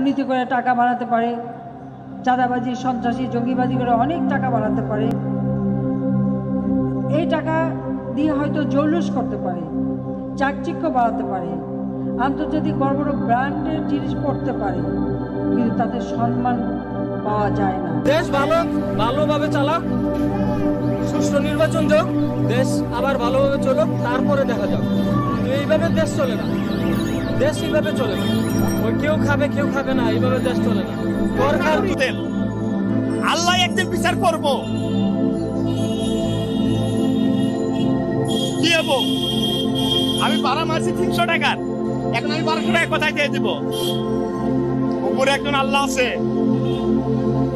দুর্নীতি করে টাকা বাড়াতে পারে, চাঁদাবাজি, সন্ত্রাসী, জঙ্গিবাজি করে অনেক টাকা বাড়াতে পারে। এই টাকা দিয়ে হয়তো জৌলুস করতে পারে, চাকচিক্য বাড়াতে পারে, আন্তর্জাতিক বড় বড় ব্র্যান্ডের জিনিস পড়তে পারে, কিন্তু তাদের সম্মান পাওয়া যায় না। দেশ ভালো, ভালোভাবে চালাক, সুষ্ঠু নির্বাচন যোগ, দেশ আবার ভালোভাবে চলুক, তারপরে দেখা যাক এইভাবে দেশ চলে না, দেশ এইভাবে চলে না। কেউ খাবে কেউ খাবে না এইভাবে দেশ চলে না। আল্লাহ একদিন বিচার করব। কি হব? আমি ভাড়া মারছি তিনশো টাকার। এখন আমি বারোশো টাকা কোথায় দিয়ে দিব? উপরে একজন আল্লাহ আছে।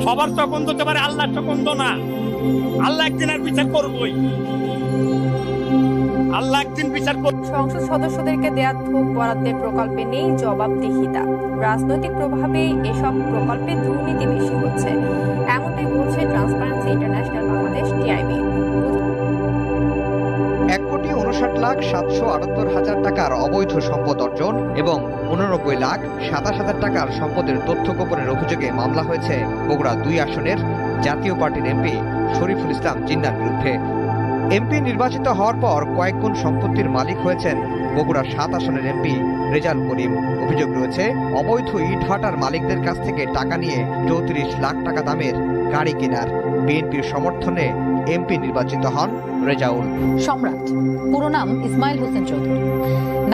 সবার তখন হতে পারে আল্লাহ তখন তো না। আল্লাহ একদিন আর বিচার করবই। আল্লাহ একদিন বিচার করবে সংসদ সদস্যদেরকে দেয়া থোক বরাদ্দের প্রকল্পে নেই জবাবদিহিতা। রাজনৈতিক প্রভাবে এসব প্রকল্পে দুর্নীতি বেশি হচ্ছে। এমনটাই বলছে ট্রান্সপারেন্সি ইন্টারন্যাশনাল বাংলাদেশ টিআইবি এক কোটি উনষাট লাখ সাতশো আটাত্তর হাজার টাকার অবৈধ সম্পদ অর্জন এবং উননব্বই লাখ সাতাশ হাজার টাকার সম্পদের তথ্য গোপনের অভিযোগে মামলা হয়েছে বগুড়া দুই আসনের জাতীয় পার্টির এমপি শরীফুল ইসলাম জিন্নার বিরুদ্ধে। এমপি নির্বাচিত হওয়ার পর কয়েক গুণ সম্পত্তির মালিক হয়েছেন বগুড়ার সাত আসনের এমপি রেজাল করিম। অভিযোগ রয়েছে, অবৈধ ইটভাটার মালিকদের কাছ থেকে টাকা নিয়ে চৌত্রিশ লাখ টাকা দামের গাড়ি কেনার। বিএনপির সমর্থনে এমপি নির্বাচিত হন রেজাউল। সম্রাট পুরো নাম ইসমাইল হোসেন চৌধুরী।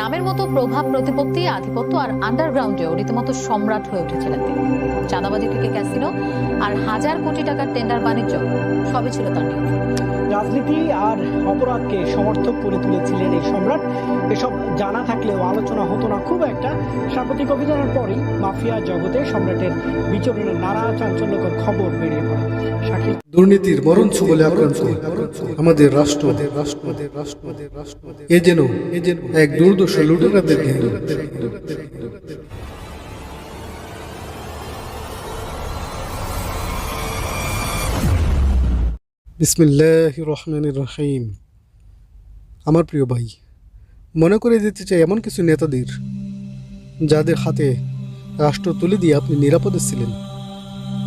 নামের মতো প্রভাব প্রতিপত্তি আধিপত্য আর আন্ডারগ্রাউন্ডেও রীতিমতো সম্রাট হয়ে উঠেছিলেন তিনি। চাঁদাবাজি থেকে ক্যাসিনো আর হাজার কোটি টাকার টেন্ডার বাণিজ্য সবই ছিল তার নিয়ন্ত্রণে রাজনীতি আর অপরাধকে সমর্থক করে তুলেছিলেন এই সম্রাট। এসব জানা থাকলেও আলোচনা হতো না। খুব একটা সাম্প্রতিক অভিযানের পরই মাফিয়া জগতে সম্রাটের বিচরণের নানা চাঞ্চল্যকর খবর বেরিয়ে পড়ে। শাকিল দুর্নীতির মরণ বলে আক্রান্ত আমাদের রাষ্ট্র, এ যেন এক দুর্দশ লুটেরাদের বিসমিল্লাহ রহমান রহিম। আমার প্রিয় ভাই, মনে করে দিতে চাই এমন কিছু নেতাদের, যাদের হাতে রাষ্ট্র তুলে দিয়ে আপনি নিরাপদে ছিলেন।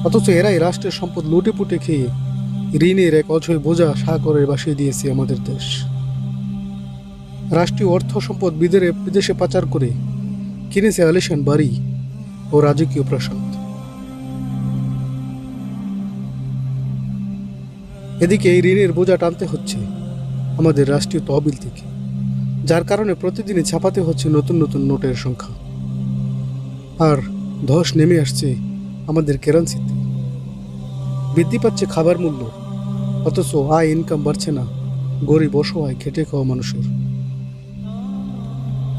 অথচ এরাই রাষ্ট্রের সম্পদ লুটেপুটে খেয়ে ঋণের এক অঝয় বোঝা সাগরে বাসিয়ে দিয়েছে আমাদের দেশ। রাষ্ট্রীয় অর্থ সম্পদ বিদেরে বিদেশে পাচার করে কিনেছে আলিশান বাড়ি ও রাজকীয় প্রাসাদ। এদিকে এই ঋণের বোঝা টানতে হচ্ছে আমাদের রাষ্ট্রীয় তহবিল থেকে, যার কারণে প্রতিদিনই ছাপাতে হচ্ছে নতুন নতুন নোটের সংখ্যা। আর ধস নেমে আসছে আমাদের কেরান্সিতে। বৃদ্ধি পাচ্ছে খাবার মূল্য। অথচ আয় ইনকাম বাড়ছে না। গরিব, অসহায়, খেটে খাওয়া মানুষের।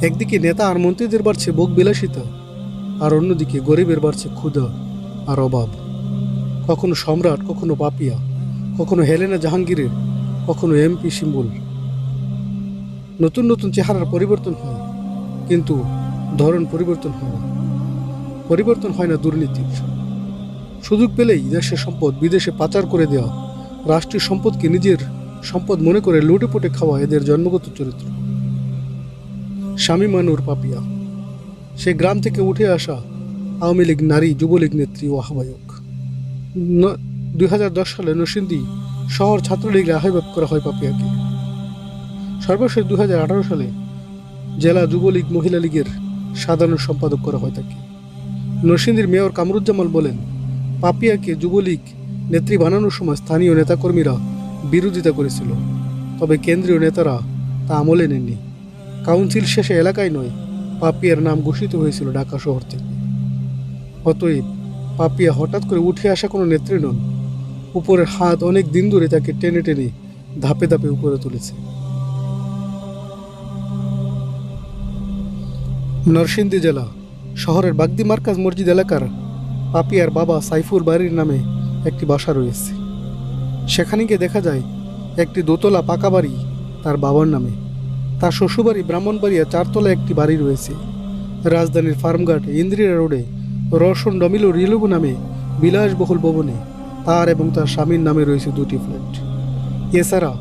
একদিকে নেতা আর মন্ত্রীদের বাড়ছে বোক বিলাসিতা, আর অন্যদিকে গরিবের বাড়ছে ক্ষুধা আর অভাব। কখনো সম্রাট, কখনো পাপিয়া, কখনো হেলেনা জাহাঙ্গীরের, কখনো এমপি সিম্বল। নতুন নতুন চেহারার পরিবর্তন হয়, কিন্তু ধরন পরিবর্তন হয় না। পরিবর্তন হয় না দুর্নীতির। সুযোগ পেলেই দেশের সম্পদ বিদেশে পাচার করে দেওয়া, রাষ্ট্রীয় সম্পদকে নিজের সম্পদ মনে করে লুটে পুটে খাওয়া এদের জন্মগত চরিত্র। স্বামী মানুর পাপিয়া, সে গ্রাম থেকে উঠে আসা আওয়ামী লীগ নারী, যুবলীগ নেত্রী ও আহ্বায়ক। দুই হাজার দশ সালে নরসিংদী শহর ছাত্রলীগে আহ্বায়ক করা হয় পাপিয়াকে। সর্বশেষ দুই হাজার আঠারো সালে জেলা যুবলীগ মহিলা লীগের সাধারণ সম্পাদক করা হয় তাকে। নরসিংদীর মেয়র কামরুজ্জামাল বলেন পাপিয়াকে যুবলীগ নেত্রী বানানোর সময় স্থানীয় নেতাকর্মীরা বিরোধিতা করেছিল, তবে কেন্দ্রীয় নেতারা তা আমলে নেননি। কাউন্সিল শেষে এলাকায় নয়, পাপিয়ার নাম ঘোষিত হয়েছিল ঢাকা শহর থেকে। অতএব পাপিয়া হঠাৎ করে উঠে আসা কোনো নেত্রী নন, উপরের হাত অনেক দিন ধরে তাকে টেনে টেনে ধাপে ধাপে উপরে তুলেছে। নরসিংদী জেলা শহরের বাগদি মার্কাজ মসজিদ এলাকার পাপিয়ার বাবা সাইফুর বাড়ির নামে একটি বাসা রয়েছে। সেখানে গিয়ে দেখা যায়, একটি দোতলা পাকা বাড়ি তার বাবার নামে। তার শ্বশুরবাড়ি ব্রাহ্মণবাড়িয়া চারতলা একটি বাড়ি রয়েছে। রাজধানীর ফার্মঘাট ইন্দ্রিয়া রোডে রোশন ডমিলো রিলুবু নামে বিলাসবহুল ভবনে তার এবং তার স্বামীর নামে রয়েছে দুটি ফ্ল্যাট। এছাড়া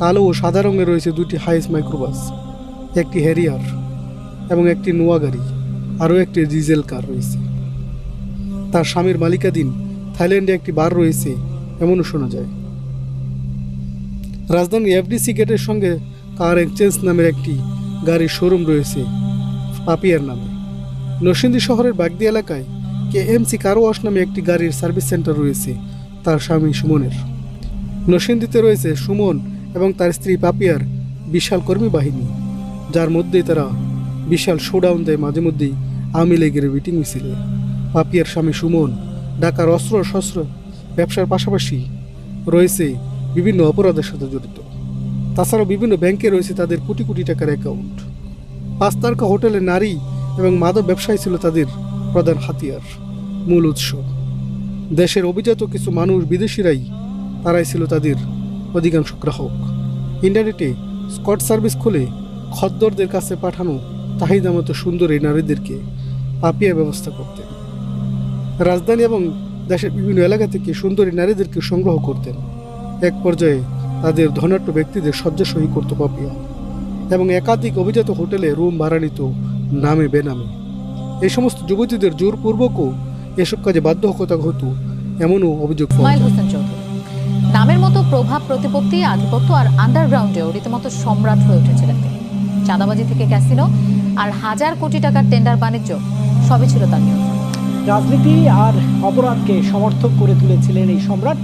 কালো ও সাদা রঙে রয়েছে দুটি হাইস মাইক্রোবাস, একটি হ্যারিয়ার এবং একটি নোয়া গাড়ি, আরও একটি ডিজেল কার রয়েছে। তার স্বামীর মালিকাধীন থাইল্যান্ডে একটি বার রয়েছে, এমনও শোনা যায়। রাজধানী এফডিসি গেটের সঙ্গে কার এক্সচেঞ্জ নামের একটি গাড়ির শোরুম রয়েছে, পাপিয়ার নামে। নরসিংদী শহরের বাগদি এলাকায় কে এমসি কার ওয়াশ নামে একটি গাড়ির সার্ভিস সেন্টার রয়েছে, তার স্বামী সুমনের। নরসিংদীতে রয়েছে সুমন এবং তার স্ত্রী পাপিয়ার বিশাল কর্মী বাহিনী, যার মধ্যেই তারা বিশাল শোডাউন দেয় মাঝে মধ্যেই আওয়ামী লীগের মিটিং মিছিলে। পাপিয়ার স্বামী সুমন ঢাকার অস্ত্র শস্ত্র ব্যবসার পাশাপাশি রয়েছে বিভিন্ন অপরাধের সাথে জড়িত। তাছাড়াও বিভিন্ন ব্যাংকে রয়েছে তাদের কোটি কোটি টাকার অ্যাকাউন্ট পাঁচ তারকা হোটেলে নারী এবং মাদক ব্যবসায়ী ছিল তাদের প্রধান হাতিয়ার, মূল উৎস। দেশের অভিজাত কিছু মানুষ বিদেশিরাই তারাই ছিল তাদের অধিকাংশ গ্রাহক। ইন্টারনেটে স্কট সার্ভিস খুলে খদ্দরদের কাছে পাঠানো চাহিদা মতো সুন্দর এই নারীদেরকে পাপিয়া ব্যবস্থা করতেন। রাজধানী এবং দেশের বিভিন্ন এলাকা থেকে সুন্দরী নারীদেরকে সংগ্রহ করতেন। এক পর্যায়ে তাদের ধনাঢ্য ব্যক্তিদের শয্যাসহী করত পাপিয়া এবং একাধিক অভিজাত হোটেলে রুম ভাড়া নিত নামে বেনামে। এই সমস্ত যুবতীদের জোরপূর্বকও এসব কাজে বাধ্য হতা হতো এমনও অভিযোগ নামের মতো প্রভাব প্রতিপত্তি আধিপত্য আর আন্ডারগ্রাউন্ডেও রীতিমতো সম্রাট হয়ে উঠেছিলেন তিনি। চাঁদাবাজি থেকে ক্যাসিনো আর হাজার কোটি টাকার টেন্ডার বাণিজ্য সবই ছিল তার নিয়ন্ত্রণে। রাজনীতি আর অপরাধকে সমর্থক করে তুলেছিলেন এই সম্রাট।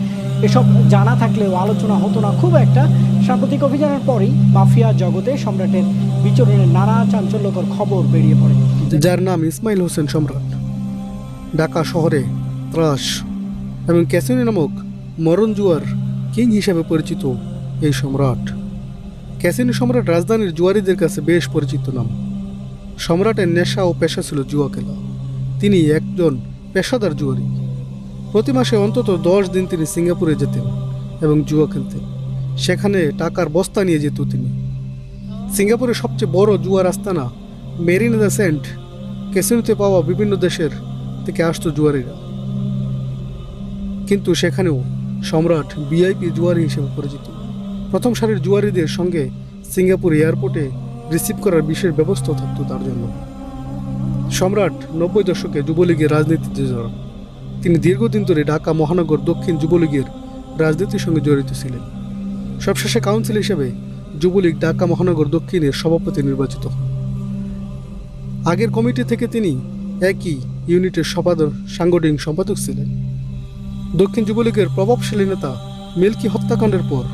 এসব জানা থাকলেও আলোচনা হতো না। খুব একটা সাম্প্রতিক অভিযানের পরেই মাফিয়া জগতে সম্রাটের বিচরণের নানা চাঞ্চল্যকর খবর বেরিয়ে পড়ে। যার নাম ইসমাইল হোসেন সম্রাট। ঢাকা শহরে ত্রাস এবং ক্যাসিনো নামক মরণ জুয়ার কিং হিসেবে পরিচিত এই সম্রাট। ক্যাসিনো সম্রাট রাজধানীর জুয়ারিদের কাছে বেশ পরিচিত নাম। সম্রাটের নেশা ও পেশা ছিল জুয়া খেলা। তিনি একজন পেশাদার জুয়ারি। প্রতি মাসে অন্তত দশ দিন তিনি সিঙ্গাপুরে যেতেন এবং জুয়া খেলতেন। সেখানে টাকার বস্তা নিয়ে যেত তিনি। সিঙ্গাপুরের সবচেয়ে বড় জুয়ার আস্তানা মেরিন দ্য সেন্ট ক্যাসিনোতে পাওয়া বিভিন্ন দেশের থেকে আসতো জুয়ারিরা। কিন্তু সেখানেও সম্রাট ভিআইপি জুয়ারি হিসেবে পরিচিত। প্রথম সারির জুয়ারিদের সঙ্গে সিঙ্গাপুর এয়ারপোর্টে রিসিভ করার বিশেষ ব্যবস্থা থাকতো তার জন্য। সম্রাট নব্বই দশকে যুবলীগের রাজনীতিতে জড়ান তিনি দীর্ঘদিন ধরে ঢাকা মহানগর দক্ষিণ যুবলীগের রাজনীতির সঙ্গে জড়িত ছিলেন। সবশেষে কাউন্সিল হিসেবে যুবলীগ ঢাকা মহানগর দক্ষিণের সভাপতি নির্বাচিত হন। আগের কমিটি থেকে তিনি একই ইউনিটের সপাদক সাংগঠনিক সম্পাদক ছিলেন। দক্ষিণ যুবলীগের প্রভাবশালী নেতা মিল্কি হত্যাকাণ্ডের পর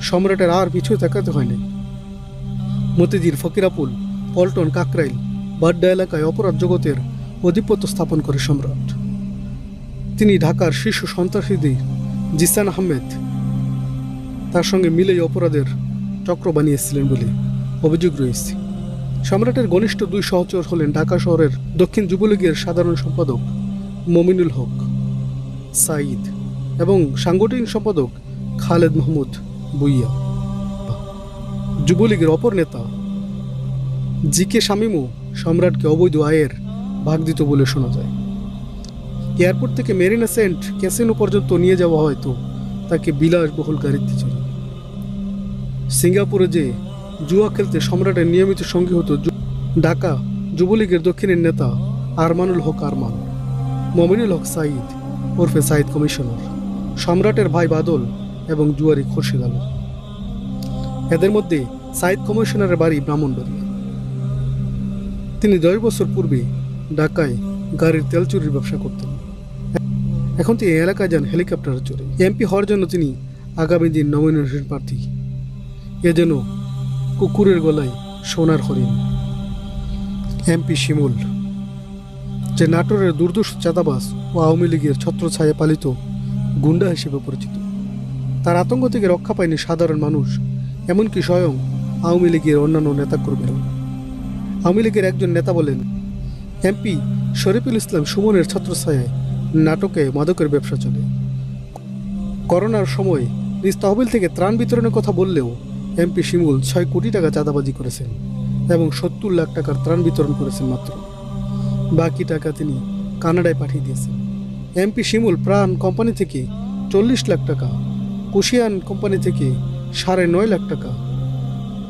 সম্রাটের আর পিছু তাকাতে হয়নি। মতিঝির ফকিরাপুল পল্টন, কাকরাইল বাড্ডা এলাকায় অপরাধ জগতের অধিপত্য স্থাপন করে সম্রাট। তিনি ঢাকার শীর্ষ সন্ত্রাসীদের জিসান আহমেদ তার সঙ্গে মিলে এই অপরাধের চক্র বানিয়েছিলেন বলে অভিযোগ রয়েছে। সম্রাটের ঘনিষ্ঠ দুই সহচর হলেন ঢাকা শহরের দক্ষিণ যুবলীগের সাধারণ সম্পাদক মমিনুল হক সাঈদ এবং সাংগঠনিক সম্পাদক খালেদ মাহমুদ বুইয়া। যুবলীগের অপর নেতা জি কে শামীমও সম্রাটকে অবৈধ আয়ের ভাগ দিত বলে শোনা যায়। এয়ারপোর্ট থেকে মেরিনা সেন্ট ক্যাসিনো পর্যন্ত নিয়ে যাওয়া হয়তো তাকে বিলাসবহুল গাড়িতে চলে সিঙ্গাপুরে যে জুয়া খেলতে সম্রাটের নিয়মিত সঙ্গী হতো ঢাকা যুবলীগের দক্ষিণের নেতা আরমানুল হক আরমান, মমিনুল হক সাঈদ ওরফে সাঈদ কমিশনার, সম্রাটের ভাই বাদল এবং জুয়ারি খোরশেদ আলম। এদের মধ্যে সাঈদ কমিশনারের বাড়ি ব্রাহ্মণবাড়িয়া। তিনি দশ বছর পূর্বে ঢাকায় গাড়ির তেল চুরির ব্যবসা করতেন। এখন তিনি এলাকায় যান হেলিকপ্টারে চড়ে। এমপি হওয়ার জন্য তিনি আগামী দিন নমিনেশন প্রার্থী। এ যেন কুকুরের গলায় সোনার হরিণ। এমপি শিমুল, যে নাটোরের দুর্দুষ চাঁদাবাস ও আওয়ামী লীগের ছত্রছায়া পালিত গুন্ডা হিসেবে পরিচিত। তার আতঙ্ক থেকে রক্ষা পায়নি সাধারণ মানুষ, এমনকি স্বয়ং আওয়ামী লীগের অন্যান্য নেতাকর্মীরাও। আওয়ামী লীগের একজন নেতা বলেন, এমপি শরীফুল ইসলাম সুমনের ছত্রছায়ায় নাটকে মাদকের ব্যবসা চলে। করোনার সময় নিজ তহবিল থেকে ত্রাণ বিতরণের কথা বললেও এমপি শিমুল ছয় কোটি টাকা চাঁদাবাজি করেছেন এবং সত্তর লাখ টাকার ত্রাণ বিতরণ করেছেন মাত্র। বাকি টাকা তিনি কানাডায় পাঠিয়ে দিয়েছেন। এমপি শিমুল প্রাণ কোম্পানি থেকে চল্লিশ লাখ টাকা, কুশিয়ান কোম্পানি থেকে সাড়ে নয় লাখ টাকা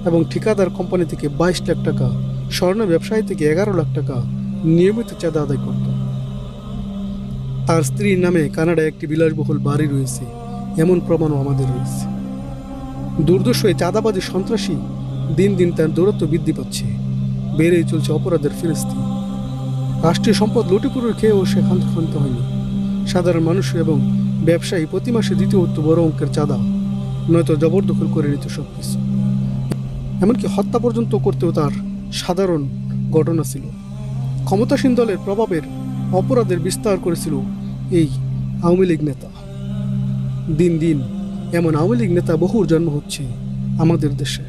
এবং ঠিকাদার কোম্পানি থেকে বাইশ লাখ টাকা স্বর্ণ ব্যবসায়ী থেকে এগারো লাখ টাকা নিয়মিত চাঁদা আদায় করত। তার স্ত্রীর নামে কানাডায় একটি বিলাসবহুল বাড়ি রয়েছে। এমন প্রমাণও আমাদের রয়েছে। দুর্দর্শ এই চাঁদাবাদী সন্ত্রাসী দিন দিন তার দূরত্ব বৃদ্ধি পাচ্ছে। বেড়েই চলছে অপরাধের ফিরিস্তি। রাষ্ট্রীয় সম্পদ লুটিপুরের খেয়েও সে ক্ষান্ত হয়নি। সাধারণ মানুষ এবং ব্যবসায়ী প্রতি মাসে দিতে হতো বড় অঙ্কের চাঁদা, নয়তো জবরদখল করে নিত সব কিছু এমনকি হত্যা পর্যন্ত করতেও তার সাধারণ ঘটনা ছিল। ক্ষমতাসীন দলের প্রভাবের অপরাধের বিস্তার করেছিল এই আওয়ামী লীগ নেতা। দিন দিন এমন আওয়ামী লীগ নেতা বহুর জন্ম হচ্ছে আমাদের দেশে।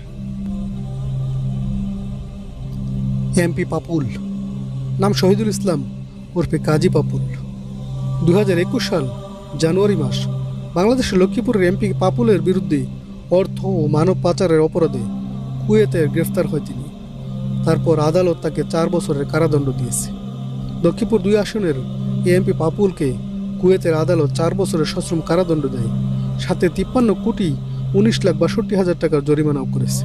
এমপি পাপুল, নাম শহীদুল ইসলাম ওরফে কাজী পাপুল। দু হাজার একুশ সাল, জানুয়ারি মাস, বাংলাদেশের লক্ষ্মীপুরের এমপি পাপুলের বিরুদ্ধে অর্থ ও মানব পাচারের অপরাধে কুয়েতে গ্রেফতার হয় তিনি। তারপর আদালত তাকে চার বছরের কারাদণ্ড দিয়েছে। লক্ষ্মীপুর দুই আসনের এমপি পাপুলকে কুয়েতের আদালত চার বছরের সশ্রম কারাদণ্ড দেয়। সাথে তিপ্পান্ন কোটি উনিশ লাখ বাষট্টি হাজার টাকার জরিমানাও করেছে।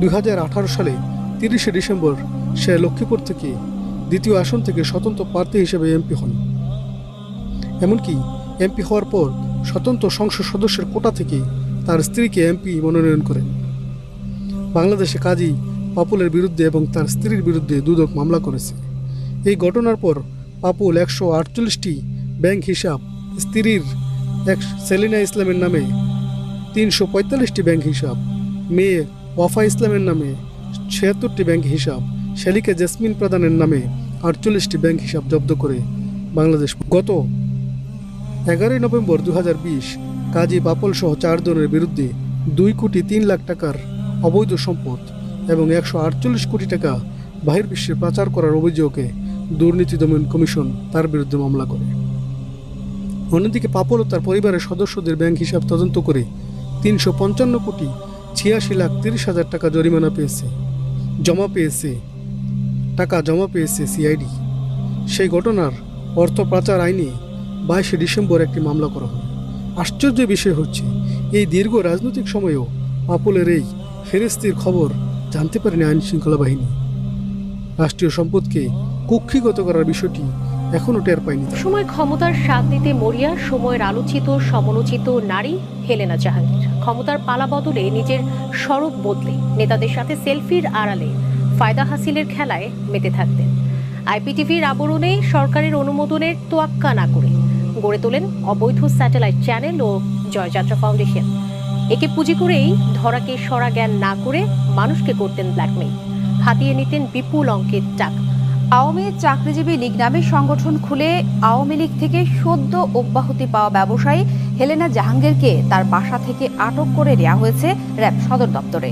দুই হাজার আঠারো সালে তিরিশে ডিসেম্বর সে লক্ষ্মীপুর থেকে দ্বিতীয় আসন থেকে স্বতন্ত্র প্রার্থী হিসেবে এমপি হন। এমনকি এমপি হওয়ার পর স্বতন্ত্র সংসদ সদস্যের কোটা থেকে তার স্ত্রীকে এমপি মনোনয়ন করেন। বাংলাদেশে কাজী পাপুলের বিরুদ্ধে এবং তার স্ত্রীর বিরুদ্ধে দুদক মামলা করেছে। এই ঘটনার পর পাপুল একশো আটচল্লিশটি ব্যাংক হিসাব স্ত্রীর এক সেলিনা ইসলামের নামে, তিনশো পঁয়তাল্লিশটি ব্যাংক হিসাব, মেয়ে ওয়াফা ইসলামের নামে, ছিয়াত্তরটি ব্যাংক হিসাব, শেলিকা জেসমিন প্রধানের নামে আটচল্লিশটি ব্যাংক হিসাব জব্দ করে বাংলাদেশ গত এগারোই নভেম্বর দু হাজার বিশ কাজী পাপল সহ চারজনের বিরুদ্ধে দুই কোটি তিন লাখ টাকার অবৈধ সম্পদ এবং একশো আটচল্লিশ কোটি টাকা বাহির বিশ্বে পাচার করার অভিযোগে দুর্নীতি দমন কমিশন তার বিরুদ্ধে মামলা করে। অন্যদিকে পাপল তার পরিবারের সদস্যদের ব্যাংক হিসাব তদন্ত করে তিনশো পঞ্চান্ন কোটি ছিয়াশি লাখ তিরিশ হাজার টাকা জরিমানা পেয়েছে, জমা পেয়েছে, টাকা জমা পেয়েছে সিআইডি। সেই ঘটনার অর্থ পাচার আইনে বাইশে ডিসেম্বর একটি মামলা করা হয়। আশ্চর্য বিষয় হচ্ছে, এই দীর্ঘ রাজনৈতিক সময়েও পাপুলের এই ফেরিস্তির খবর জানতে পারেনি আইন শৃঙ্খলা বাহিনী। রাষ্ট্রীয় সম্পদকে কুক্ষিগত করার বিষয়টি এখনও টের পায়নি সময় ক্ষমতার স্বাদ নিতে মরিয়া, সময়ের আলোচিত, সমালোচিত নারী হেলেনা জাহাঙ্গীর। ক্ষমতার পালা বদলে নিজের স্বরূপ বদলে নেতাদের সাথে সেলফির আড়ালে ফায়দা হাসিলের খেলায় মেতে থাকতেন। আইপিটিভির আবরণে সরকারের অনুমোদনের তোয়াক্কা না করে গড়ে তোলেন অবৈধ স্যাটেলাইট চ্যানেল ও জয়যাত্রা ফাউন্ডেশন। একে পুঁজি করেই ধরাকে সরা জ্ঞান না করে মানুষকে করতেন ব্ল্যাকমেইল হাতিয়ে নিতেন বিপুল অঙ্কের টাকা। আওয়ামী চাকরিজীবী লীগ নামে সংগঠন খুলে আওয়ামী লীগ থেকে সদ্য অব্যাহতি পাওয়া ব্যবসায়ী হেলেনা জাহাঙ্গীরকে তার বাসা থেকে আটক করে নেওয়া হয়েছে র্যাব সদর দপ্তরে।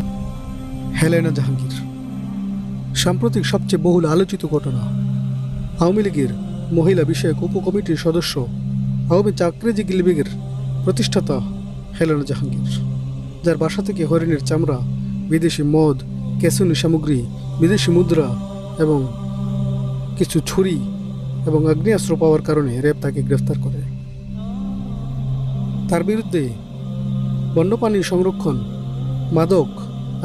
হেলেনা জাহাঙ্গীর, সাম্প্রতিক সবচেয়ে বহুল আলোচিত ঘটনা, আওয়ামী লীগের মহিলা বিষয়ক উপকমিটির সদস্য, আওয়ামী চাকরিজীবী লীগের প্রতিষ্ঠাতা হেলেনা জাহাঙ্গীর, যার বাসা থেকে হরিণের চামড়া, বিদেশি মদ ক্যাসুনি সামগ্রী, বিদেশি মুদ্রা এবং কিছু ছুরি এবং আগ্নেয়াস্ত্র পাওয়ার কারণে র্যাব তাকে গ্রেফতার করে। তার বিরুদ্ধে বন্যপ্রাণী সংরক্ষণ, মাদক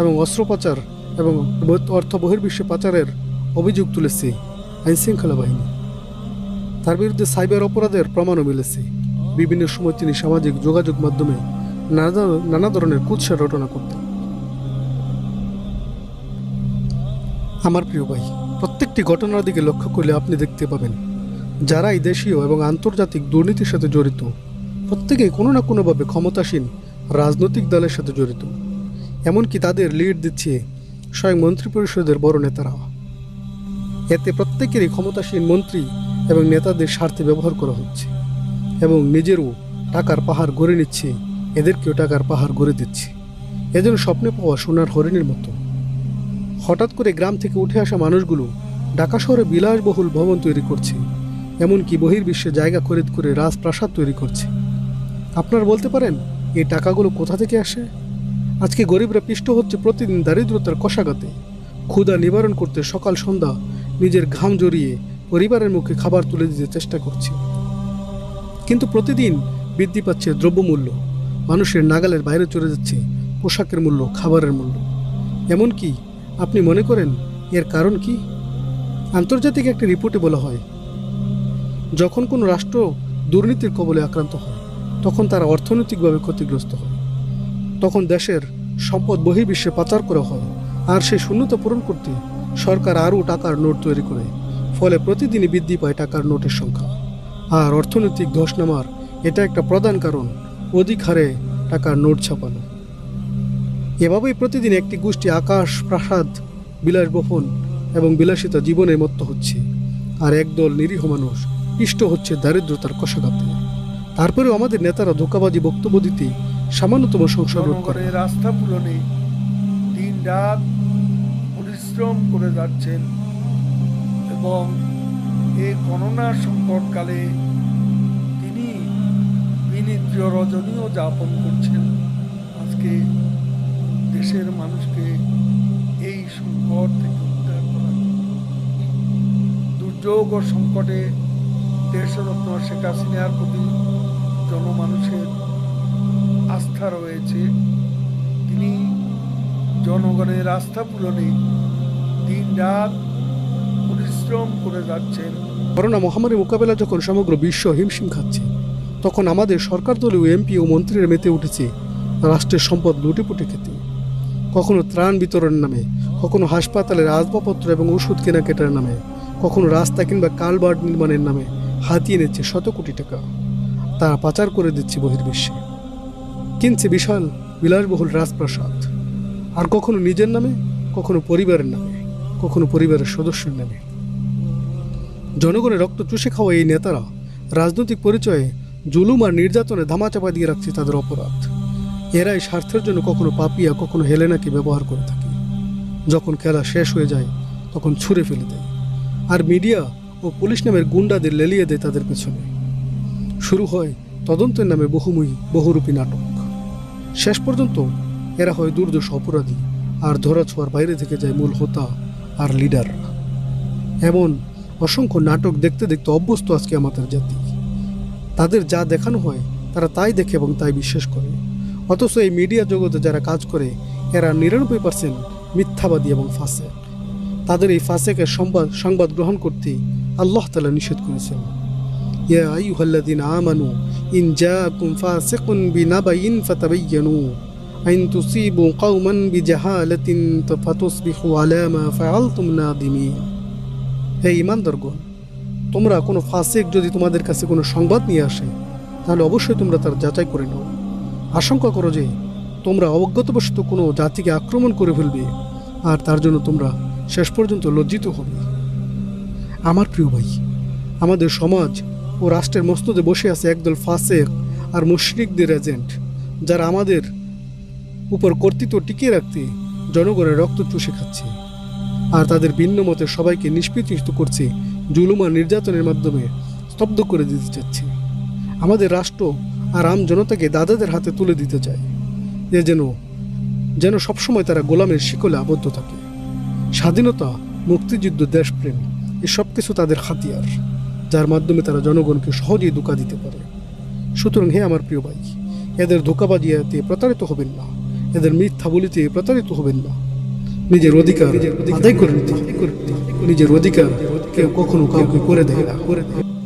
এবং অস্ত্র পাচার এবং অর্থ বহির্বিশ্বে পাচারের অভিযোগ তুলেছে আইনশৃঙ্খলা বাহিনী। তার বিরুদ্ধে সাইবার অপরাধের প্রমাণও মিলেছে। বিভিন্ন সময় তিনি সামাজিক যোগাযোগ মাধ্যমে নানা নানা ধরনের কুৎসা রটনা করতেন আমার প্রিয় ভাই, প্রত্যেকটি ঘটনার দিকে লক্ষ্য করলে আপনি দেখতে পাবেন, যারা এই দেশীয় এবং আন্তর্জাতিক দুর্নীতির সাথে জড়িত, প্রত্যেকেই কোনো না কোনোভাবে ক্ষমতাসীন রাজনৈতিক দলের সাথে জড়িত। এমনকি তাদের লিড দিচ্ছে স্বয়ং মন্ত্রিপরিষদের বড় নেতারা এতে প্রত্যেকেরই ক্ষমতাসীন মন্ত্রী এবং নেতাদের স্বার্থে ব্যবহার করা হচ্ছে এবং নিজেরও টাকার পাহাড় গড়ে নিচ্ছে এদেরকেও টাকার পাহাড় গড়ে দিচ্ছে। এজন্য স্বপ্নে পাওয়া সোনার হরিণের মতো। হঠাৎ করে গ্রাম থেকে উঠে আসা মানুষগুলো ঢাকা শহরে বিলাসবহুল ভবন তৈরি করছে, এমনকি বহির্বিশ্বে জায়গা খরিদ করে রাজপ্রাসাদ তৈরি করছে। আপনারা বলতে পারেন, এই টাকাগুলো কোথা থেকে আসে? আজকে গরিবরা পিষ্ট হচ্ছে প্রতিদিন দারিদ্রতার কষাগাতে ক্ষুধা নিবারণ করতে সকাল সন্ধ্যা নিজের ঘাম জড়িয়ে পরিবারের মুখে খাবার তুলে দিতে চেষ্টা করছে। কিন্তু প্রতিদিন বৃদ্ধি পাচ্ছে দ্রব্যমূল্য। মানুষের নাগালের বাইরে চলে যাচ্ছে পোশাকের মূল্য, খাবারের মূল্য। এমনকি আপনি মনে করেন এর কারণ কি? আন্তর্জাতিক একটি রিপোর্টে বলা হয়, যখন কোনো রাষ্ট্র দুর্নীতির কবলে আক্রান্ত হয়, তখন তারা অর্থনৈতিকভাবে ক্ষতিগ্রস্ত হয়। তখন দেশের সম্পদ বহির্বিশ্বে পাচার করা হয় আর সেই শূন্যতা পূরণ করতে সরকার আরও টাকার নোট তৈরি করে, ফলে প্রতিদিনই বৃদ্ধি পায় টাকার নোটের সংখ্যা। আর অর্থনৈতিক ধস নামার এটা একটা প্রধান কারণ অধিক হারে টাকার নোট ছাপানো। এভাবেই প্রতিদিন একটি গোষ্ঠী আকাশ, প্রাসাদ বিলাসবহন এবং বিলাসিতা জীবনের মত্ত হচ্ছে। আর একদল নিরীহ মানুষ ইষ্ট হচ্ছে দারিদ্রতার কষাঘাতে। তারপরেও আমাদের নেতারা ধোকাবাজি বক্তব্য দিতে সামান্যতম সংসদ করে আস্থা পূরণে দিন রাত পরিশ্রম করে যাচ্ছেন এবং এই করোনা সংকটকালে বিনিদ্র রজনীও যাপন করছেন। আজকে দেশের মানুষকে এই সংকট থেকে উদ্ধার করা। দুর্যোগ ও সংকটে দেশরত্ন শেখ হাসিনার প্রতি জনমানুষের আস্থা রয়েছে। তিনি জনগণের আস্থা পূরণে দিন রাত পরিশ্রম করে যাচ্ছেন। করোনা মহামারী মোকাবেলা যখন সমগ্র বিশ্ব হিমশিম খাচ্ছে তখন আমাদের সরকার দলীয় এমপি ও মন্ত্রীরা মেতে উঠেছে রাষ্ট্রের সম্পদ লুটেপুটে খেতে। কখনো ত্রাণ বিতরণের নামে, কখনো হাসপাতালের আসবাবপত্র এবং ওষুধ কেনাকাটার নামে, কখনো রাস্তা কিংবা কালবার্ড নির্মাণের নামে হাতিয়ে নিচ্ছে শত কোটি টাকা। তারা পাচার করে দিচ্ছে বহির্বিশ্বে। কিনছে বিশাল, বিলাসবহুল রাজপ্রাসাদ। আর কখনো নিজের নামে, কখনো পরিবারের নামে, কখনো পরিবারের সদস্যের নামে। জনগণের রক্ত চুষে খাওয়া এই নেতারা রাজনৈতিক পরিচয়ে জুলুম আর নির্যাতনে ধামাচাপা দিয়ে রাখছে তাদের অপরাধ। এরাই স্বার্থের জন্য কখনো পাপিয়া কখনো হেলেনাকে ব্যবহার করে থাকে। যখন খেলা শেষ হয়ে যায়, তখন ছুঁড়ে ফেলে দেয়। আর মিডিয়া ও পুলিশ নামের গুন্ডাদের লেলিয়ে দেয় তাদের পেছনে। শুরু হয় তদন্তের নামে বহুময়ী বহুরূপী নাটক। শেষ পর্যন্ত এরা হয় দুর্দশ অপরাধী আর ধরাছোঁয়ার বাইরে থেকে যায় মূল হোতা আর লিডাররা। এমন অসংখ্য নাটক দেখতে দেখতে অভ্যস্ত আজকে আমাদের জাতি। তাদের যা দেখানো হয়, তারা তাই দেখে এবং তাই বিশ্বাস করে। অথচ এই মিডিয়া জগতে যারা কাজ করে, এরা নিরানব্বই পার্সেন্ট মিথ্যাবাদী এবং ফাঁসে তাদের এই ফাসেকের সংবাদ সংবাদ গ্রহণ করতে আল্লাহ তালা নিষেধ করেছেন। ইয়া আইয়ুহাল্লাযীনা আমানু, ইন আইন মা হে ইমানদারগণ তোমরা কোনো ফাসিক যদি তোমাদের কাছে কোনো সংবাদ নিয়ে আসে, তাহলে অবশ্যই তোমরা তার যাচাই করে নাও। আশঙ্কা করো যে তোমরা অবজ্ঞাতবশত কোনো জাতিকে আক্রমণ করে ফেলবে, আর তার জন্য তোমরা শেষ পর্যন্ত লজ্জিত হবে। আমার প্রিয় ভাই, আমাদের সমাজ ও রাষ্ট্রের মস্তদে বসে আছে একদল ফাসেক আর মুশরিকদের এজেন্ট যারা আমাদের উপর কর্তৃত্ব টিকিয়ে রাখতে জনগণের রক্ত চুষে খাচ্ছে, আর তাদের ভিন্ন মতে সবাইকে নিষ্পৃতিত করছে জুলুম আর নির্যাতনের মাধ্যমে স্তব্ধ করে দিতে চাচ্ছে। আমাদের রাষ্ট্র আর আম জনতাকে দাদাদের হাতে তুলে দিতে চায়। এ যেন যেন সবসময় তারা গোলামের শিকলে আবদ্ধ থাকে। স্বাধীনতা, মুক্তিযুদ্ধ, দেশপ্রেম এসব কিছু তাদের হাতিয়ার, যার মাধ্যমে তারা জনগণকে সহজেই ধোকা দিতে পারে। সুতরাং হে আমার প্রিয় ভাই, এদের ধোকাবাজিয়াতে প্রতারিত হবেন না। এদের মিথ্যা বলিতে প্রতারিত হবেন না। নিজের অধিকার আদায় করে নিতে। নিজের অধিকার কেউ কখনো কাউকে করে দেয় না করে দেয়।